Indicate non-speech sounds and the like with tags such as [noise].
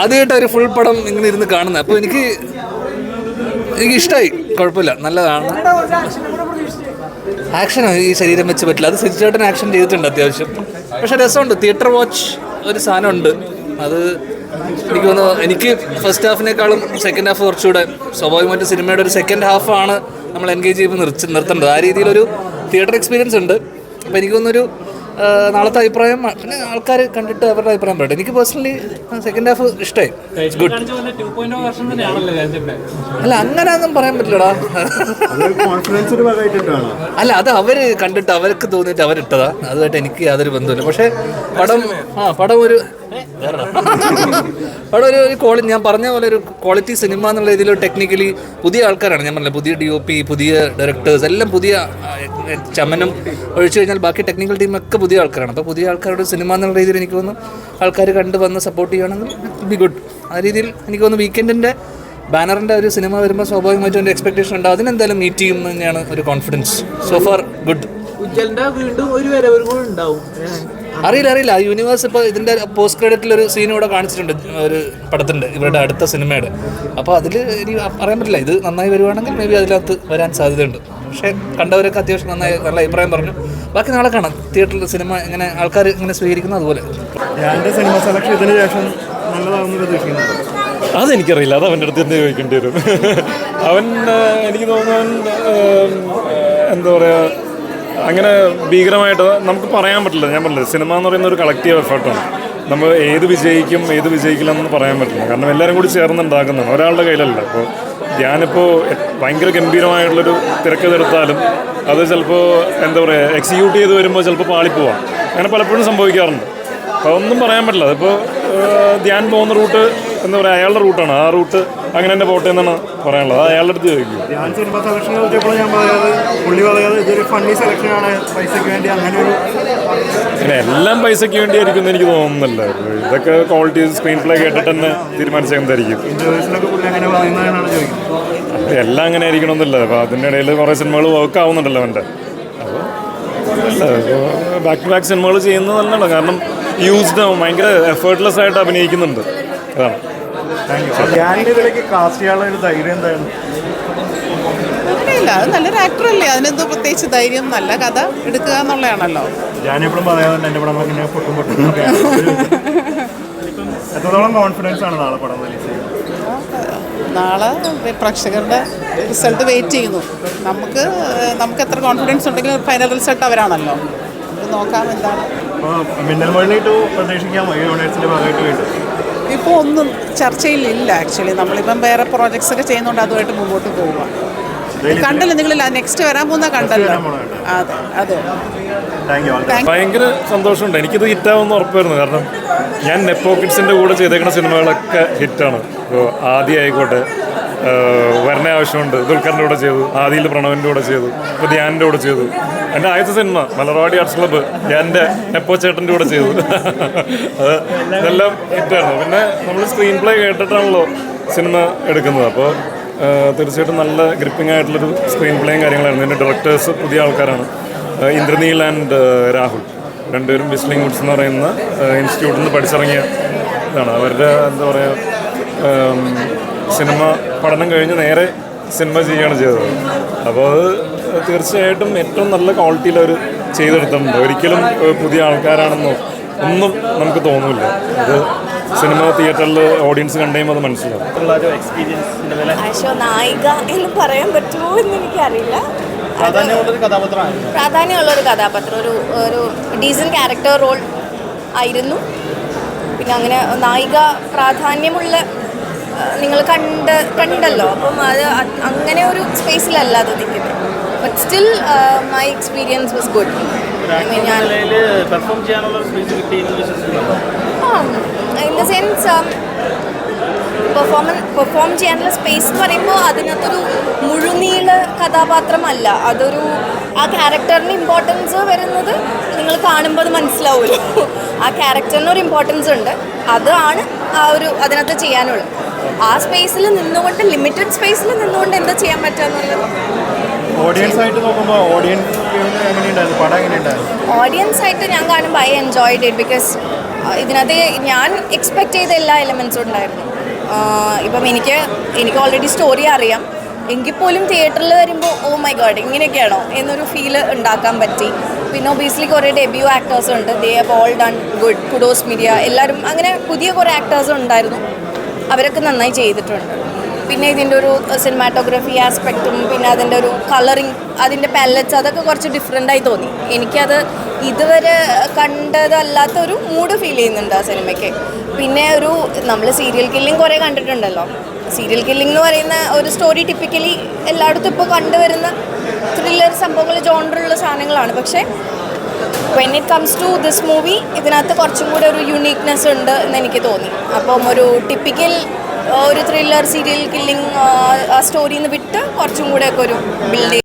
ആദ്യമായിട്ട് ഒരു ഫുൾ പടം ഇങ്ങനെ ഇരുന്ന് കാണുന്നത് അപ്പോൾ എനിക്ക് എനിക്ക് ഇഷ്ടമായി കുഴപ്പമില്ല. നല്ലതാണ്. ആക്ഷൻ ഈ ശരീരം വെച്ച് പറ്റില്ല. അത് സിജിച്ചേട്ടൻ ആക്ഷൻ ചെയ്തിട്ടുണ്ട് അത്യാവശ്യം. പക്ഷെ രസമുണ്ട്. തിയേറ്റർ വാച്ച് ഒരു സാധനമുണ്ട്. അത് എനിക്ക് തോന്നുന്നു എനിക്ക് ഫസ്റ്റ് ഹാഫിനേക്കാളും സെക്കൻഡ് ഹാഫ് കുറച്ചുകൂടെ സ്വാഭാവികമായിട്ട് സിനിമയുടെ ഒരു സെക്കൻഡ് ഹാഫാണ് നമ്മൾ എൻഗേജ് ചെയ്യുമ്പോൾ നിർത്തി നിർത്തേണ്ടത്. ആ രീതിയിലൊരു തിയേറ്റർ എക്സ്പീരിയൻസ് ഉണ്ട്. അപ്പോൾ എനിക്ക് തോന്നുന്നൊരു നാളത്തെ അഭിപ്രായം പിന്നെ ആൾക്കാർ കണ്ടിട്ട് അവരുടെ അഭിപ്രായം പറയട്ടെ. എനിക്ക് പേഴ്സണലി സെക്കൻഡ് ഹാഫ് ഇഷ്ടമായി ഗുഡ് അല്ല അങ്ങനെ ഒന്നും പറയാൻ പറ്റില്ലടാ. അല്ല അത് അവർ കണ്ടിട്ട് അവർക്ക് തോന്നിയിട്ട് അവരിട്ടതാ. അതുമായിട്ട് എനിക്ക് യാതൊരു ബന്ധമില്ല പക്ഷേ പടം ആ പടം ഒരു പടം ഒരു ഒരു ക്വാളിറ്റി ഞാൻ പറഞ്ഞ പോലെ ഒരു ക്വാളിറ്റി സിനിമ എന്നുള്ള രീതിയിൽ ടെക്നിക്കലി പുതിയ ആൾക്കാരാണ്. ഞാൻ പറഞ്ഞത് പുതിയ ഡി ഒ പി പുതിയ ഡയറക്ടേഴ്സ് എല്ലാം പുതിയ ചമനം ഒഴിച്ചു കഴിഞ്ഞാൽ ബാക്കി ടെക്നിക്കൽ ടീമൊക്കെ പുതിയ ആൾക്കാരാണ്. അപ്പോൾ പുതിയ ആൾക്കാരുടെ സിനിമ എന്നുള്ള രീതിയിൽ എനിക്ക് തോന്നുന്നു ആൾക്കാർ കണ്ട് വന്ന് സപ്പോർട്ട് ചെയ്യുകയാണെങ്കിൽ ബി ഗുഡ് ആ രീതിയിൽ എനിക്ക് തോന്നുന്നു വീക്കെൻഡിന്റെ ബാനറിന്റെ ഒരു സിനിമ വരുമ്പോൾ സ്വാഭാവികമായിട്ടും ഒരു എക്സ്പെക്ടേഷൻ ഉണ്ടാവും അതിനെന്തായാലും മീറ്റ് ചെയ്യും തന്നെയാണ് ഒരു കോൺഫിഡൻസ് സോ ഫാർ ഗുഡ് ഉജ്ജലിന്റെ വീണ്ടും ഒരു വരവ് ഉണ്ടാവും. അറിയില്ല അറിയില്ല. ആ യൂണിവേഴ്സ് ഇപ്പോൾ ഇതിന്റെ പോസ്റ്റ് ക്രെഡിറ്റിൽ ഒരു സീൻ ഇവിടെ കാണിച്ചിട്ടുണ്ട്. ഒരു പടത്തിന്റെ ഇവരുടെ അടുത്ത സിനിമയുടെ. അപ്പോൾ അതിൽ ഇനി പറയാൻ പറ്റില്ല. ഇത് നന്നായി വരുവാണെങ്കിൽ മേ ബി അതിനകത്ത് വരാൻ സാധ്യതയുണ്ട്. പക്ഷേ കണ്ടവരൊക്കെ അത്യാവശ്യം നന്നായി നല്ല അഭിപ്രായം പറഞ്ഞു. ബാക്കി നാളെ കാണാം. തിയേറ്ററിൽ സിനിമ ഇങ്ങനെ ആൾക്കാർ ഇങ്ങനെ സ്വീകരിക്കുന്ന അതുപോലെ. ഞാൻ സിനിമ സെലക്ഷൻ ഇതിന് ശേഷം നല്ലതാണെന്ന് പ്രതീക്ഷിക്കുന്നുണ്ട് അതെനിക്കറിയില്ല. അത് അവന്റെ അടുത്ത് തന്നെ ചോദിക്കേണ്ടി വരും. അവൻ എനിക്ക് തോന്നുന്നു എന്താ പറയുക അങ്ങനെ ഭീകരമായിട്ട് നമുക്ക് പറയാൻ പറ്റില്ല. ഞാൻ പറഞ്ഞില്ല സിനിമ എന്ന് പറയുന്ന ഒരു കളക്റ്റീവ് എഫേർട്ടാണ് നമ്മൾ ഏത് വിജയിക്കും ഏത് വിജയിക്കില്ല എന്ന് പറയാൻ പറ്റില്ല. കാരണം എല്ലാവരും കൂടി ചേർന്നുണ്ടാക്കുന്നതാണ്. ഒരാളുടെ കയ്യിലല്ല. അപ്പോൾ ഞാനിപ്പോൾ ഭയങ്കര ഗംഭീരമായിട്ടുള്ളൊരു തിരക്കതെടുത്താലും അത് ചിലപ്പോൾ എന്താ പറയുക എക്സിക്യൂട്ട് ചെയ്ത് വരുമ്പോൾ ചിലപ്പോൾ പാളിപ്പോവാം. അങ്ങനെ പലപ്പോഴും സംഭവിക്കാറുണ്ട്. ഒന്നും പറയാൻ പറ്റില്ല. അതിപ്പോൾ ധ്യാൻ പോകുന്ന റൂട്ട് എന്താ പറയുക അയാളുടെ റൂട്ടാണ്. ആ റൂട്ട് അങ്ങനെ തന്നെ പോട്ടെ എന്നാണ് പറയാനുള്ളത്. അത് അയാളുടെ അടുത്ത് ചോദിക്കും. ഞാൻ സിനിമ ഞാൻ പുള്ളി ഇതൊരു ഫണ്ണി സെലക്ഷനാണ് പൈസയ്ക്ക് വേണ്ടി അങ്ങനെ ഒരു അങ്ങനെ എല്ലാം പൈസയ്ക്ക് വേണ്ടിയായിരിക്കും എന്ന് എനിക്ക് തോന്നുന്നില്ല. ഇതൊക്കെ ക്വാളിറ്റി സ്ക്രീൻ പ്ലേ കേട്ടിട്ട് തന്നെ തീരുമാനിച്ചെന്തായിരിക്കും എല്ലാം അങ്ങനെ ആയിരിക്കണമെന്നില്ല അപ്പോൾ അതിന്റെ ഇടയിൽ കുറേ സിനിമകൾ വർക്ക് ആവുന്നുണ്ടല്ലോ അവന്റെ അപ്പോൾ ബാക്ക് ടു ബാക്ക് സിനിമകൾ ചെയ്യുന്നത് നല്ലതാണ്. കാരണം യൂസ്ഡ് ആവും ഭയങ്കര എഫേർട്ട്ലെസ് ആയിട്ട് അഭിനയിക്കുന്നുണ്ട്. അതാണ്. ഞാനിന്റെ ഇതിലേക്ക് കാസ്റ്റ് ചെയ്യാനുള്ള ഒരു ധൈര്യം എന്തായിരുന്നു അങ്ങനെയില്ല. അത് നല്ലൊരു ആക്ടറല്ലേ അതിനെന്തോ പ്രത്യേകിച്ച് ധൈര്യം നല്ല കഥ എടുക്കുക എന്നുള്ളതാണല്ലോ. ഞാൻ എപ്പോഴും പറയാറുണ്ട് എന്റെ പടം ഇങ്ങനെ പൊട്ടും പൊട്ടും [laughs] എത്രത്തോളം കോൺഫിഡൻസ് ആണ് നാളെ പടം റിലീസ് നാളെ പ്രേക്ഷകരുടെ റിസൾട്ട് വെയിറ്റ് ചെയ്യുന്നു. നമുക്ക് നമുക്ക് എത്ര കോൺഫിഡൻസ് ഉണ്ടെങ്കിലും ഫൈനൽ റിസൾട്ട് അവരാണല്ലോ. നമുക്ക് നോക്കാം എന്താണ്. അപ്പോൾ മിന്നൽ മുരളി ടു പ്രതീക്ഷിക്കാമോ ഈ ഓണേഴ്സിന്റെ ഭാഗമായിട്ട് വേണ്ടി. ഇപ്പോൾ ഒന്നും ചർച്ചയിലില്ല ആക്ച്വലി നമ്മളിപ്പം വേറെ പ്രോജക്ട്സ് ഒക്കെ ചെയ്യുന്നുണ്ട് അതുമായിട്ട് മുമ്പോട്ട് പോവുക. കണ്ടല്ലോ നിങ്ങളില്ല നെക്സ്റ്റ് വരാൻ പോകുന്ന കണ്ടല്ലോ? അതെ അതെ. ഭയങ്കര സന്തോഷമുണ്ട്. എനിക്കിത് ഹിറ്റാവുമെന്ന് ഉറപ്പായിരുന്നു. കാരണം ഞാൻ നെപ്പോക്കിഡ്സിന്റെ കൂടെ ചെയ്തേക്കുന്ന സിനിമകളൊക്കെ ഹിറ്റാണ്. ഇപ്പോൾ ആദ്യമായിക്കോട്ടെ. വരണ ആവശ്യമുണ്ട്. ദുൽഖറിന്റെ കൂടെ ചെയ്തു. ആദിയിൽ പ്രണവിന്റെ കൂടെ ചെയ്തു. ഇപ്പോൾ ധ്യാനിന്റെ കൂടെ ചെയ്തു. എന്റെ ആദ്യത്തെ സിനിമ മലർവാടി ആർട്സ് ക്ലബ്ബ് ധ്യാന്റെ നെപ്പോ ചേട്ടന്റെ കൂടെ ചെയ്തു. അത് ഇതെല്ലാം ഹിറ്റായിരുന്നു പിന്നെ നമ്മൾ സ്ക്രീൻ പ്ലേ കേട്ടിട്ടാണല്ലോ സിനിമ എടുക്കുന്നത്. അപ്പോൾ തീർച്ചയായിട്ടും നല്ല ഗ്രിപ്പിംഗ് ആയിട്ടുള്ളൊരു സ്ക്രീൻ പ്ലേയും കാര്യങ്ങളായിരുന്നു. എന്റെ ഡയറക്ടേഴ്സ് പുതിയ ആൾക്കാരാണ്. ഇന്ദ്രനീൽ ആൻഡ് രാഹുൽ. രണ്ടുപേരും വിസ്ലിംഗ് വുഡ്സ് എന്ന് പറയുന്ന ഇൻസ്റ്റിറ്റ്യൂട്ടിൽ നിന്ന് പഠിച്ചിറങ്ങിയ ഇതാണ്. അവരുടെ എന്താ പറയുക സിനിമ പഠനം കഴിഞ്ഞ് നേരെ സിനിമ ചെയ്യുകയാണ് ചെയ്തത്. അപ്പോൾ അത് തീർച്ചയായിട്ടും ഏറ്റവും നല്ല ക്വാളിറ്റിയിൽ അവർ ചെയ്തെടുത്തിട്ടുണ്ട്. ഒരിക്കലും പുതിയ ആൾക്കാരാണെന്നോ ഒന്നും നമുക്ക് തോന്നില്ല. അത് സിനിമ തിയേറ്ററിൽ ഓഡിയൻസ് കണ്ടുകഴിയുമ്പോൾ അത് മനസ്സിലാവും. ആശോ നായിക എന്ന് പറയാൻ പറ്റുമോ എന്ന് എനിക്കറിയില്ല. പ്രാധാന്യമുള്ള ഒരു കഥാപാത്രം. ഒരു ഒരു ഡീസൻ ക്യാരക്ടർ റോൾ ആയിരുന്നു. പിന്നെ അങ്ങനെ നായിക പ്രാധാന്യമുള്ള നിങ്ങൾ കണ്ട് കണ്ടല്ലോ. അപ്പം അത് അങ്ങനെ ഒരു സ്പേസിലല്ല അത് നിൽക്കുന്നത്. But still my experience was good ഞാൻ in the sense performance perform ചെയ്യാനുള്ള സ്പേസ് എന്ന് പറയുമ്പോൾ അതിനകത്തൊരു മുഴുനീള കഥാപാത്രമല്ല. അതൊരു ആ ക്യാരക്ടറിന് ഇമ്പോർട്ടൻസ് വരുന്നത് നിങ്ങൾ കാണുമ്പോൾ അത് മനസ്സിലാവുമല്ലോ. ആ ക്യാരക്ടറിന് ഒരു ഇമ്പോർട്ടൻസ് ഉണ്ട്. അതാണ് ആ ഒരു അതിനകത്ത് ചെയ്യാനുള്ളത്. ആ സ്പേസിൽ നിന്നുകൊണ്ട് ലിമിറ്റഡ് സ്പേസിൽ നിന്നുകൊണ്ട് എന്താ ചെയ്യാൻ പറ്റുക എന്നുള്ളത്? ഓഡിയൻസ് ആയിട്ട് നോക്കുമ്പോൾ ഓഡിയൻസ് ഓഡിയൻസ് ആയിട്ട് ഞാൻ കാണുമ്പോൾ ഐ എൻജോയ്ഡ് ഇറ്റ് ബിക്കോസ് ഇതിനകത്ത് ഞാൻ എക്സ്പെക്ട് ചെയ്ത എല്ലാ എലമെൻസും ഉണ്ടായിരുന്നു. ഇപ്പം എനിക്ക് എനിക്ക് ഓൾറെഡി സ്റ്റോറി അറിയാം. എങ്കിൽ പോലും തിയേറ്ററിൽ വരുമ്പോൾ ഓ മൈ ഗോഡ് ഇങ്ങനെയൊക്കെയാണോ? എന്നൊരു ഫീൽ ഉണ്ടാക്കാൻ പറ്റി. പിന്നെ ഒബിയസ്ലി കുറേ ഡെബ്യൂ ആക്ടേഴ്സ് ഉണ്ട്. They have all done good kudos media എല്ലാവരും അങ്ങനെ പുതിയ കുറേ ആക്ടേഴ്സ് ഉണ്ടായിരുന്നു. അവരൊക്കെ നന്നായി ചെയ്തിട്ടുണ്ട്. പിന്നെ ഇതിന്റെ ഒരു സിനിമാറ്റോഗ്രഫി ആസ്പെക്റ്റും പിന്നെ അതിന്റെ ഒരു കളറിങ് അതിന്റെ പാലറ്റ്സ് അതൊക്കെ കുറച്ച് ഡിഫറെന്റ് ആയി തോന്നി. എനിക്കത് ഇതുവരെ കണ്ടതല്ലാത്ത ഒരു മൂഡ് ഫീൽ ചെയ്യുന്നുണ്ട് ആ സിനിമയ്ക്ക് പിന്നെ ഒരു നമ്മൾ സീരിയൽ കില്ലിംഗ് കുറേ കണ്ടിട്ടുണ്ടല്ലോ. സീരിയൽ കില്ലിംഗ് എന്ന് പറയുന്ന ഒരു സ്റ്റോറി ടിപ്പിക്കലി എല്ലായിടത്തും ഇപ്പോൾ കണ്ടുവരുന്ന ത്രില്ലർ സംഭവങ്ങൾ ജോണ്ടറുള്ള സാധനങ്ങളാണ്. പക്ഷേ when it comes to this movie ഇതിനകത്ത് കുറച്ചും കൂടെ ഒരു യുണീക്നെസ് ഉണ്ട് എന്ന് എനിക്ക് തോന്നി. അപ്പം ഒരു ടിപ്പിക്കൽ ഒരു ത്രില്ലർ സീരിയൽ കില്ലിംഗ് സ്റ്റോറിയിൽ നിന്ന് വിട്ട് കുറച്ചും കൂടെ ഒക്കെ ഒരു ബിൽഡ്